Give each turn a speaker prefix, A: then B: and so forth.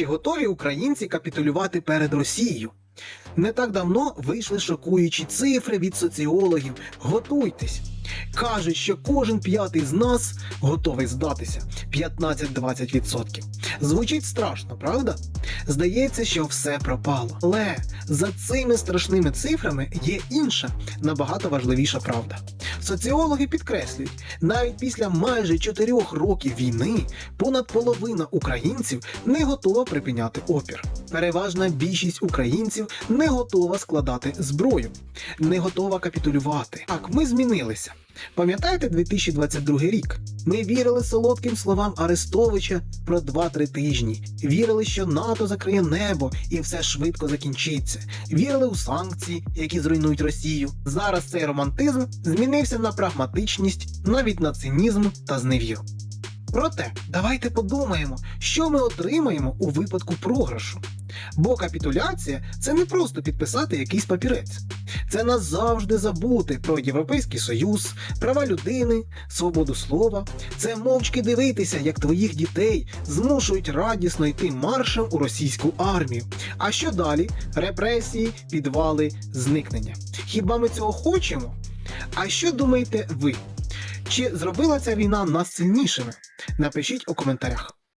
A: Чи готові українці капітулювати перед Росією? Не так давно вийшли шокуючі цифри від соціологів. Готуйтесь. Кажуть, що кожен п'ятий з нас готовий здатися 15-20%. Звучить страшно, правда? Здається, що все пропало. Але за цими страшними цифрами є інша, набагато важливіша правда. Соціологи підкреслюють, навіть після майже 4 років війни понад половина українців не готова припиняти опір. Переважна більшість українців не готова складати зброю, не готова капітулювати. Так, ми змінилися. Пам'ятаєте 2022 рік? Ми вірили солодким словам Арестовича про 2-3 тижні. Вірили, що НАТО закриє небо і все швидко закінчиться. Вірили у санкції, які зруйнують Росію. Зараз цей романтизм змінився на прагматичність, навіть на цинізм та зневіру. Проте, давайте подумаємо, що ми отримаємо у випадку програшу. Бо капітуляція це не просто підписати якийсь папірець. Це назавжди забути про Європейський Союз, права людини, свободу слова. Це мовчки дивитися, як твоїх дітей змушують радісно йти маршем у російську армію. А що далі? Репресії, підвали, зникнення. Хіба ми цього хочемо? А що думаєте ви? Чи зробила ця війна нас сильнішими? Напишіть у коментарях.